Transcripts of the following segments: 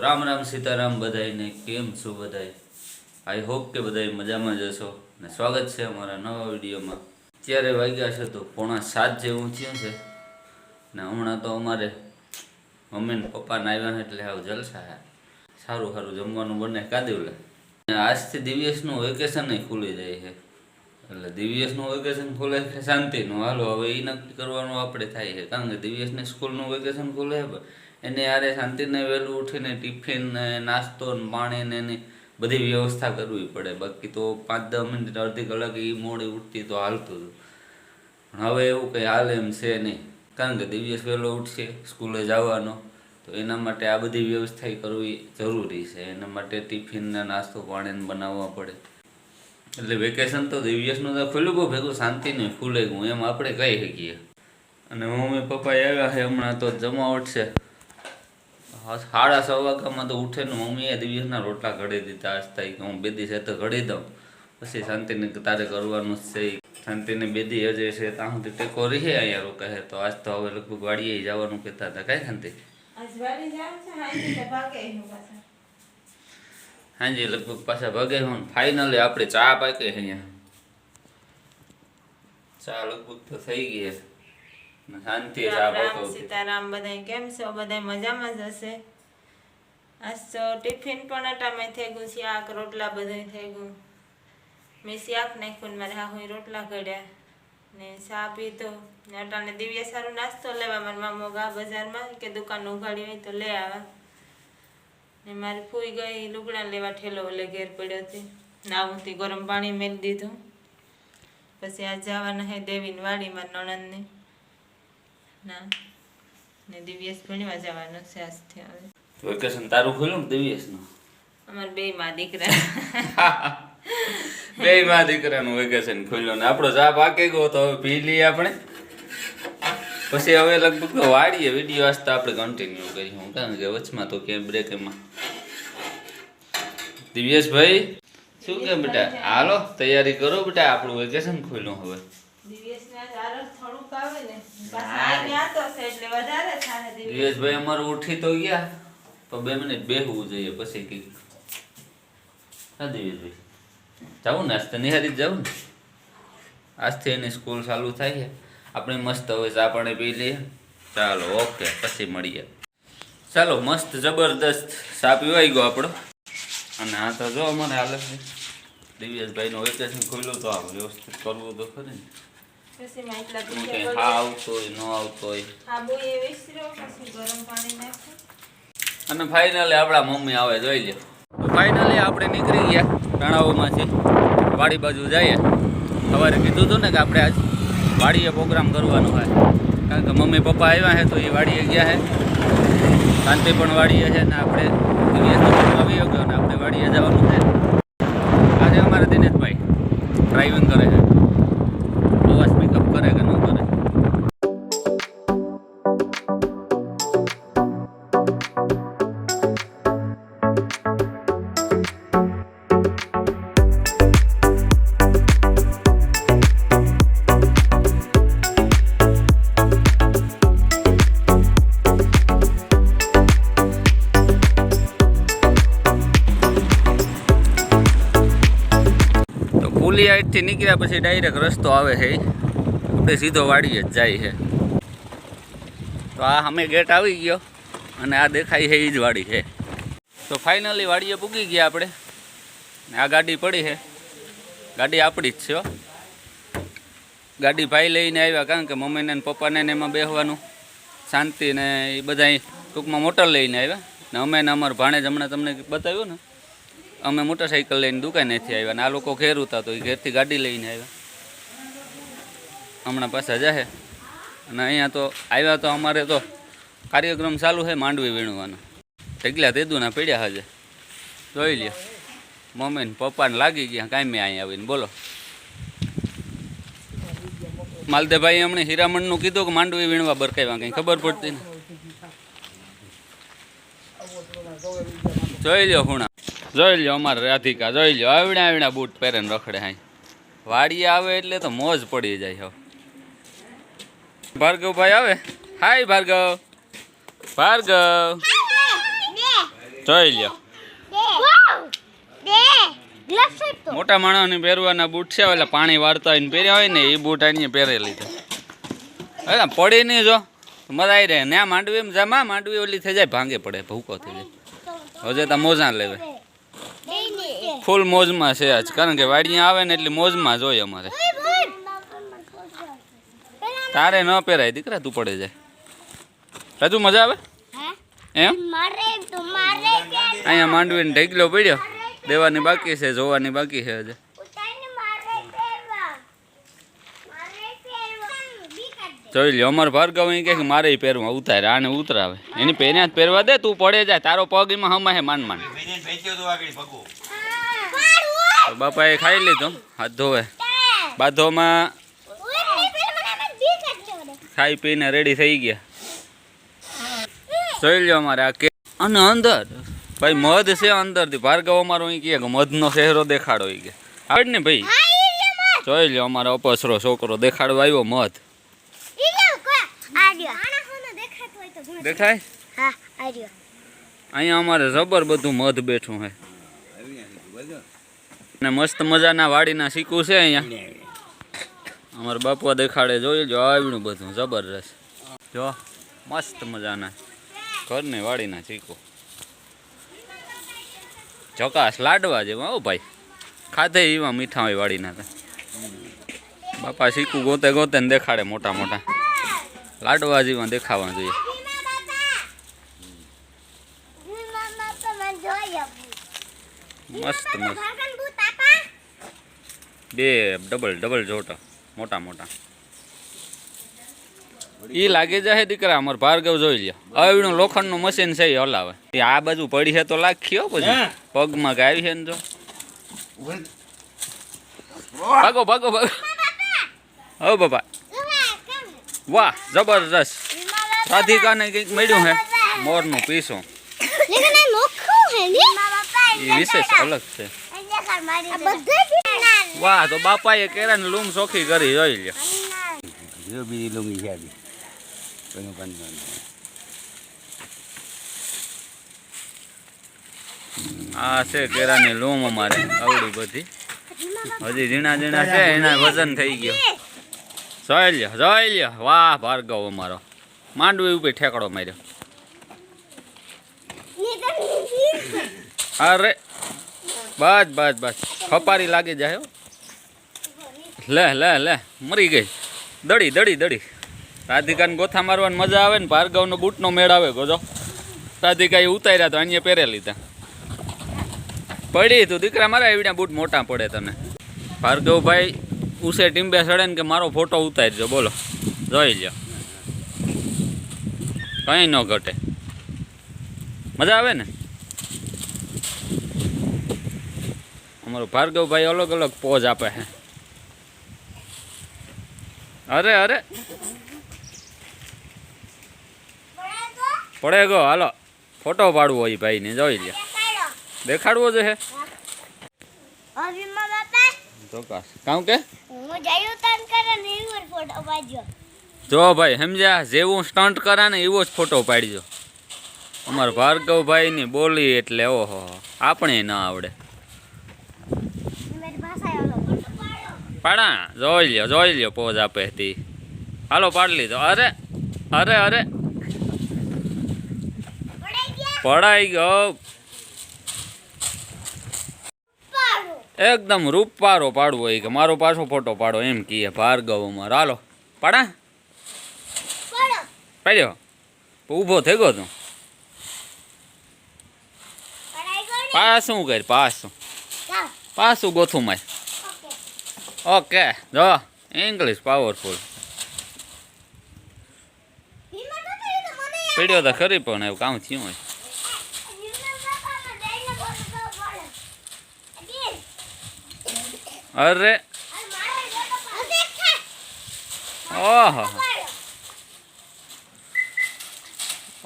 રામ રામ સીતારામ બધાયને, કેમ છો બધાય? આઈ હોપ કે બધાય મજામાં જ હશો ને સ્વાગત છે અમારા નવા વિડીયોમાં. અત્યારે વાગ્યા છે તો પોણા સાત જેવું થયું છે ને હમણાં તો અમારે મમ્મી ને પપ્પાને આવ્યા એટલે આવું જલસા. છે સારું સારું જમવાનું બને કાદ્યું લે ને આજથી દિવ્યેશનું વેકેશન ખુલી જાય છે. એટલે દિવ્યેશનું વેકેશન ખુલે છે શાંતિનું? હાલો, હવે એ નક્કી કરવાનું આપણે થાય છે. કારણ કે દિવ્યેશને સ્કૂલનું વેકેશન ખુલે એને યારે શાંતિને વહેલું ઉઠીને ટિફિન નાસ્તો પાણી ને એની બધી વ્યવસ્થા કરવી પડે. બાકી તો પાંચ દસ મિનિટ અડધી કલાક એ મોડી ઉઠતી તો હાલતું હતું પણ હવે એવું કંઈ હાલ એમ છે નહીં. કારણ કે દિવ્યેશ વહેલો ઉઠશે, સ્કૂલે જવાનો. તો એના માટે આ બધી વ્યવસ્થા કરવી જરૂરી છે. એના માટે ટિફિન ને નાસ્તો પાણીને બનાવવા પડે. એટલે વેકેશન તો દિવ્યેશનું તો ખુલ્લું બહુ ભેગું શાંતિ નહીં ખુલે હું એમ આપણે કહી શકીએ. અને મમ્મી પપ્પા આવ્યા છે હમણાં તો જમાવટ છે. સાડા છ વાગ્યામાં તો ઉઠે ને મમ્મીએ દિવસના રોટલા ઘડી દીધા. આજ થાય કે હું બેદી છે તો ઘડી દઉં. પછી શાંતિને તારે કરવાનું છે. શાંતિને બેદી હજે છે ત્યાં સુધી ટેકો રહે અહીંયા રોકે છે. તો આજ તો હવે લગભગ વાડીએ જવાનું કહેતા હતા. કાંઈ શાંતિ? હાજી લગભગ પાછા ભગે હું ફાઇનલી આપણે ચા પાકે અહીંયા. ચા લગભગ તો થઈ ગઈ છે. શાંતિ રામ રામ સીતારામ બધાય કેમ છો? બધાય મજામાં જ હશે? આજ તો ટિફિન પણ અટામે થઈ ગયું શાક રોટલા બધું થઈ ગયું. મેં શાક નાખ્યું મારે હા રોટલા ઘડ્યા. ને ચા પીધો. ને અટાને દિવ્ય સારું નાસ્તો લેવા. મારા મામો ગા બજારમાં કે દુકાન ઉઘાડી હોય તો લઈ આવા. ને મારી ફૂઈ ગઈ લુગડા લેવા ઠેલો એટલે ઘેર પડ્યો હતી નાવુંથી ગરમ પાણી મેળ દીધું. પછી આ જવાના હે દેવીની વાડીમાં નણંદને. ના. ને દિવ્યેશ ભણવા જવાનું છે આજથી હવે. વેકેશન તારું ખોલ્યું ને દિવ્યેશનું? અમારે બે માં દીકરા. બે માં દીકરાનું વેકેશન ખોલ્યું ને આપણો જા પાકે ગયો તો હવે પી લઈએ આપણે. પછી હવે લગભગ વાળીએ વીડિયો આસ્તા આપણે કન્ટિન્યુ કરીશું કારણ કે વચમાં તો કે બ્રેક એમાં. દિવ્યેશભાઈ શું કે બેટા? હાલો તૈયારી કરો બેટા આપણું વેકેશન ખોલ્યું હવે. દિવ્યેશને આરસ દિવ્યેશભાઈ અમારું ઉઠી તો ગયા તો બે મિનિટ બેહવું જોઈએ પછી કંઈક. હા જવું ને? આજ તો નિહારી જવું ને? આજથી એની સ્કૂલ ચાલુ થાય છે. આપણે મસ્ત હવે ચા પાણી પી લઈએ. ચાલો ઓકે પછી મળીએ. ચાલો મસ્ત જબરદસ્ત ચા પીવાઈ ગયો આપણો. અને આ તો જો અમારે હાલ છે. દિવ્યેશભાઈનું વેકેશન ખુલ્લું તો આ વ્યવસ્થિત કરવું તો ખરી ને. પછી એટલા હું હા આવતો હોય ન આવતો હોય. આબુ એ વિસર્યો પછી ગરમ પાણી નાખ્યું અને ફાઇનલી આપણા મમ્મી આવે જોઈ લે. ફાઇનલી આપણે નીકળી ગયા તણાવમાંથી વાડી બાજુ જઈએ. સવારે કીધું હતું ને કે આપણે આજ વાડીએ પ્રોગ્રામ કરવાનો હોય. કારણ કે મમ્મી પપ્પા આવ્યા છે તો એ વાડીએ ગયા છે. શાંતિ પણ વાડીએ છે ને આપણે આવી ગયો ને આપણે વાડીએ જવાનું છે. આજે અમારે દિનેશભાઈ ડ્રાઇવિંગ કરે છે. પુલિયાઈટથી નીકળ્યા પછી ડાયરેક્ટ રસ્તો આવે છે. આપણે સીધો વાડીએ જ જાય છે. તો આ અમે ગેટ આવી ગયો અને આ દેખાય છે એ જ વાડી છે. તો ફાઇનલી વાડીએ પૂગી ગયા આપણે. આ ગાડી પડી છે. ગાડી આપણી જ છે ગાડી ભાઈ લઈને આવ્યા કારણ કે મમ્મીને પપ્પાને ને એમાં બેસવાનું શાંતિ ને એ બધા ટૂંકમાં મોટર લઈને આવ્યા. ને અમે ને અમારા ભાણેજ હમણાં તમને બતાવ્યું ને અમે મોટરસાઇકલ લઈને દુકાનેથી આવ્યા ને આ લોકો ઘેર ઉતા તો એ ઘેરથી ગાડી લઈને આવ્યા. હમણાં પાછા જાહે. અને અહીંયા તો આવ્યા તો અમારે તો કાર્યક્રમ ચાલુ છે માંડવી વીણવાનો. ઢગલા તેદુના પડ્યા હજે જોઈ લ્યો. મમ્મી ને પપ્પાને લાગી ગયા, કાંઈ મેં અહીંયા આવીને બોલો. માલદેભાઈ હમણે હીરામણનું કીધું કે માંડવી વીણવા બરકાવ્યા કંઈ ખબર પડતી ને. જોઈ લ્યો હુણા. જોઈ લ્યો અમારે રાધિકા, જોઈ લ્યો. આવડા આવડા બૂટ પહેરેને રખડે હાઈ વાડીએ આવે એટલે તો મોજ પડી જાય હવે ભાર્ગવભાઈ આવે? હાય ભાર્ગવ. ભાર્ગવ. જોઈ લ્યો. મોટા માણસને પહેરવાના બૂટ છે એટલે પાણી વાળતા હોય ને પહેર્યા હોય ને, એ બૂટ અહીંયા પહેરેલી છે અરે પડી નહીં જો. મજા આવી રહે. ને આ માંડવી જમા માંડવી ઓલી થઈ જાય, ભાંગે પડે, ભૂકો થઈ જાય. હજે તો મોજા લેવે. ફૂલ મોજમાં છે આજ. કારણ કે વાડિયા આવે ને એટલે મોજમાં જ હોય અમારે. તારે ન પહેરાય દીકરા તું પડે જાય. હજુ મજા આવે? એમ? મારે તો મારે અહીંયા માંડવીને ઢેકલો પડ્યો. દેવાની બાકી છે જોવાની બાકી છે હજે. ઉતાઈને મારે પહેરવા. મારે પહેરવા. જોઈ લ્યો અમાર ભાર્ગવ અહીં કહે કે મારે પહેરવું પહેરવા ઉતારે આને ઉતરાવે. એની પહેર્યા જ પહેરવા દે તું પડે જાય. તારો પગ એમાં હમા હે માન. માન તો બાપાએ ખાઈ લીધો હાથ ધોવે. બાધોમાં ખાઈ પીને રેડી થઈ ગયા. જોઈ લ્યો અમારે આ કે અને અંદર ભાઈ મધ છે અંદરથી. ભાર્ગવ અમારો અહીં કહે કે મધનો ચહેરો દેખાડો ઈ કે. આવડ ને ભાઈ. જોઈ લ્યો અમારો અપસરો છોકરો દેખાડવા આવ્યો મધ. દેખાય? અહીંયા અમારે જબર બધું મધ બેઠું હે. ને મસ્ત મજાના વાડીના શીકું છે અહીંયા અમારા બાપુआ દેખાડે જોઈ જો આવ્યું બધું જબરજસ્ત જો મસ્ત મજાના ઘરને વાડીના શીકું ચોકાસ લાડવા જેવા હો ભાઈ ખાધે એવા મીઠા હોય વાડીના તો બાપા શીકું ગોતે ગોતે ને દેખાડે મોટા મોટા લાડવા જેવા દેખાવા જોઈએ મસ્ત મસ્ત બે ડબલ ડબલ જોટા મોટા મોટા. ઈ લાગી જાય દીકરા અમાર ભાર્ગવ જોઈ લે આવડું લોખંડનું મશીન છે એ હલાવે. એ આ બાજુ પડી છે તો લાખ્યો હો પછી? પગમાં ગાવી છે ને જો. ભાગો ભાગો ભાગો. હો બાપા. વાહ જબરદસ્ત રાધિકાને કંઈક મળ્યું હે. મોરનું પીસું. એ વિશેષ અલગ છે. વાહ તો બાપાએ કેરાની લૂમ ચોખ્ખી કરી જોઈ લ્યો. જો બીજી કોઈનું પણ આ છે કેરાની લૂમ અમારે આવડી બધી. હજી ઝીણા ઝીણા છે એના વજન થઈ ગયો. જોઈ લ્યો જોઈ લ્યો. વાહ ભાર્ગવ અમારો. માંડવી ઉપર ઠેકડો માર્યો. અરે બસ બસ બસ. ખપારી લાગી જાય. લે લે લે, મરી ગઈ. દડી દડી દડી. રાધિકાને ગોથા મારવાની મજા આવે ને ભાર્ગવનો બૂટનો મેળ આવે, ગોજો. રાધિકા એ ઉતાર્યા તો અહીંયા પહેરે લીધા. પડી તું, દીકરા મારા એવડા બૂટ મોટા પડે તને. ભાર્ગવભાઈ ઉસે ટીમ્બે સડે ને કે મારો ફોટો ઉતારજો, બોલો. જોઈ લ્યો. કંઈ ન ઘટે. મજા આવે ને? અમારો ભાર્ગવભાઈ અલગ અલગ પોઝ આપે છે અરે અરે. પડે ગો હાલો. ફોટો પાડવો હોય ભાઈને જોઈ લે દેખાડવો છે હે. જો ભાઈ સમજ્યા? જેવું સ્ટન્ટ કરા ને એવો જ ફોટો પાડજો. અમારા ભાર્ગવભાઈની બોલી એટલે ઓહો આપણે ના આવડે. પાડા, જોઈ લ્યો જોઈ લ્યો પોઝ આપે હતી હાલો, પાડી લીધો. અરે અરે અરે. પડાઈ ગયો. એકદમ રૂપારો પાડવો હોય કે મારો પાછો ફોટો પાડો એમ કહે ભાર્ગવ અમારો. હાલો, પાડા. પાડ્યો. ઊભો થઈ ગયો તું. પાછું કર, પાછું. પાછું ગોથું માય ઓકે જો ઇંગ્લિશ પાવરફુલ પીડ્યો તો ખરી પણ એવું કામ થયું હોય અરે ઓહો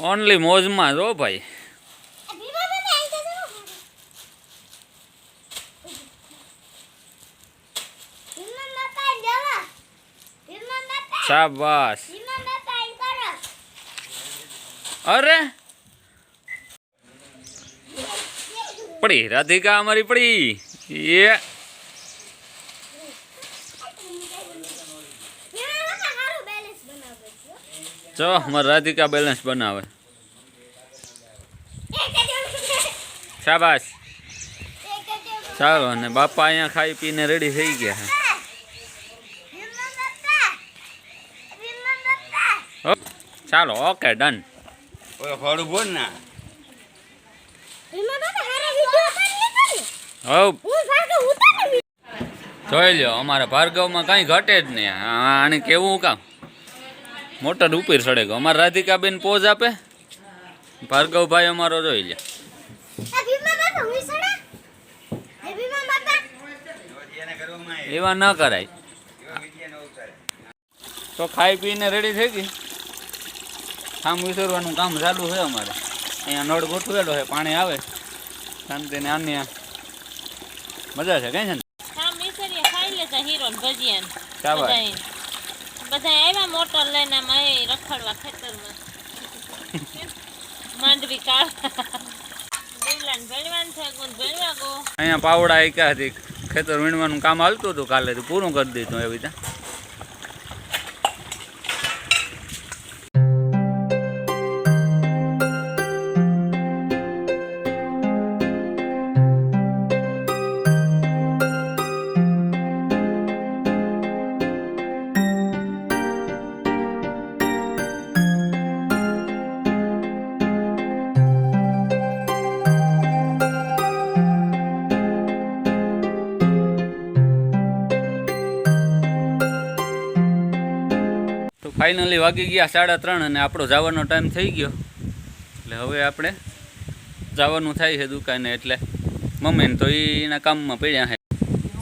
ઓનલી મોજમાં જો ભાઈ શાબાશ. અરે. પડી રાધિકા અમારી પડી. એ. ચો અમારી રાધિકા બેલેન્સ બનાવે. શાબાશ. ચાલો અને બાપા અહીંયા ખાઈ પીને રેડી થઈ ગયા છે હો, ચાલો ઓકે ડન ઓલો બોલ ના જોઈ લ્યો અમારા ભાર્ગવમાં કાંઈ ઘટે જ નહીં. આને કેવું કામ? મોટર ઉપર સડે ગયો અમારા રાધિકાબેન પોઝ આપે? ભાર્ગવભાઈ અમારો જોઈ લે. એવા ન કરાય. તો ખાઈ પીને રેડી થઈ ગઈ? કામ વિસરવાનું કામ ચાલુ છે અમારે. અહીંયા નળ ગોઠવેલો છે પાણી આવે. શાંતિ ને આની મજા છે કઈ છે બધા આવ્યા મોટર લઈને એ રખડવા ખેતરમાં. માંડવી અહીંયા પાવડા હતી. ખેતર વીણવાનું કામ હાલતું હતું કાલે તો પૂરું કરી દીધું એવી રીતે. ફાઇનલી વાગી ગયા સાડા ત્રણ અને આપણો જવાનો ટાઈમ થઈ ગયો. એટલે હવે આપણે જવાનું થાય છે દુકાને એટલે મમ્મીને તો એના કામમાં પડ્યા છે.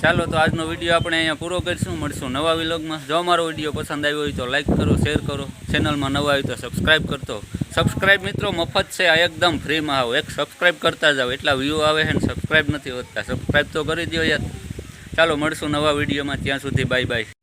ચાલો તો આજનો વીડિયો આપણે અહીંયા પૂરો કરીશું, મળશું નવા વિલોગમાં. જો અમારો વીડિયો પસંદ આવ્યો હોય તો લાઈક કરો શેર કરો. ચેનલમાં નવા હોય તો સબસ્ક્રાઈબ કરતો. સબસ્ક્રાઈબ મિત્રો, મફત છે, આ એકદમ ફ્રીમાં આવો. એક સબસ્ક્રાઈબ કરતા જાઓ, એટલા વ્યૂ આવે છે ને સબસ્ક્રાઈબ નથી વધતા. સબસ્ક્રાઈબ તો કરી દો યાર. ચાલો મળશું નવા વિડીયોમાં. ત્યાં સુધી બાય બાય